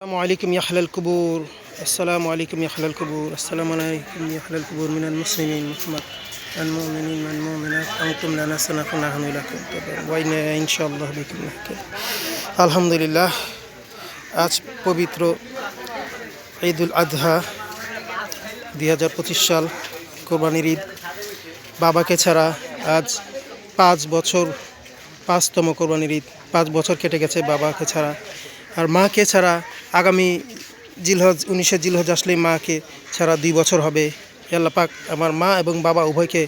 আসসালামু আলাইকুম ইয়াহলাল কবুর। আসসালামু আলাইকুম ইয়াহলাল কবুর। আসসালামু আলাইকুম ইয়াহলাল কবুর, মিনাল মুসলিমিন মুহাম্মদ। আল মুমিনিন, আল আনতুম লানা সানাকুন আহমু লাকুম ওয়াইনা আলহামদুলিল্লাহ, আজ পবিত্র ঈদুল আজহা দুই হাজার পঁচিশ সাল, কোরবানির ঈদ। বাবাকে ছাড়া আজ পাঁচ বছর, পাঁচতম কোরবানির ঈদ। পাঁচ বছর কেটে গেছে বাবাকে ছাড়া। আর মাকে ছাড়া আগামী জিলহজ, উনিশে জিলহজ আসলেই মাকে ছাড়া দুই বছর হবে। পাক আমার মা এবং বাবা উভয়কে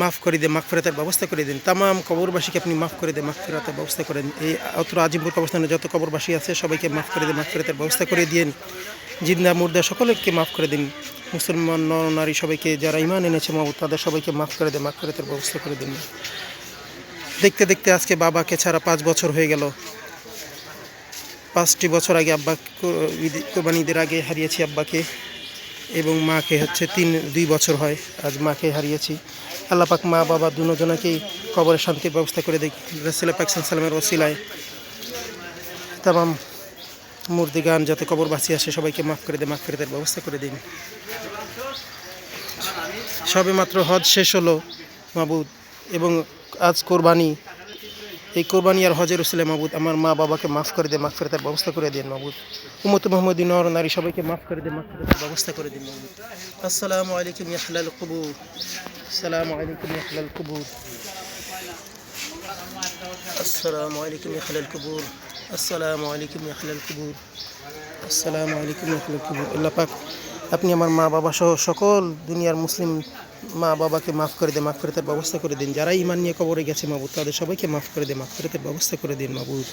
মাফ করে দিয়ে মাফ ফেরাতের ব্যবস্থা করে দিন। তামাম কবরবাসীকে আপনি মাফ করে দিয়ে মাফ ফেরাতের ব্যবস্থা করেন এই অত্র আজিমপুর কবরস্থানে যত কবরবাসী আছে, সবাইকে মাফ করে দিয়ে মাফ ফেরাতের ব্যবস্থা করে দিন। জিন্দা, মুর্দা সকলকে মাফ করে দিন। মুসলমান, নর, নারী সবাইকে যারা ইমান এনেছে মাবুদ তাদের সবাইকে মাফ করে দিয়ে মাফ ফেরাতের ব্যবস্থা করে দিন। দেখতে দেখতে আজকে বাবাকে ছাড়া পাঁচ বছর হয়ে গেল। পাঁচটি বছর আগে আব্বা কো- ঈদ- কোরবানি ঈদের আগে হারিয়েছি আব্বাকে এবং মাকে হচ্ছে তিন দুই বছর হয় আজ মাকে হারিয়েছি। আল্লাহ পাক মা, বাবা দুজনকেই কবরের শান্তির ব্যবস্থা করে দেয় রসুল পাক সালামের ওসিলায় তামাম যাতে কবর কবরবাসী আসে, সবাইকে মাফ করে দেয় মাফ করে দেওয়ার ব্যবস্থা করে দিন। সবে মাত্র হজ শেষ হলো মাবুদ এবং আজ কোরবানি এই কোরবানি আর হজের উসিলে মাবুদ, আমার মা বাবাকে মাফ করে দে মাফ করে তার ব্যবস্থা করে দিন মাবুদ। উমত মোহাম্মদ নর নারী সবাইকে মাফ করে দে মাফ করে তার ব্যবস্থা করে দিন মাবুদ। আসসালামু আলাইকুম ইয়াহলাল কুবুর। আসসালামু আলাইকুম ইয়াহলাল কুবুর। আসসালামু আলাইকুম ইয়াহলাল কুবুর। আসসালামু আলাইকুম ইয়াহলাল কুবুর। আসসালামু আলাইকুম ইয়াহলাল কুবুর। আল্লাহ পাক আপনি আমার মা বাবা সহ সকল দুনিয়ার মুসলিম মা বাবাকে মাফ করে দে মাফ করে তার ব্যবস্থা করে দিন। যারা ইমান নিয়ে কবরে গেছে মাবুদ, তাদের সবাইকে মাফ করে দে মাফ করে তার ব্যবস্থা করে দিন মাবুদ।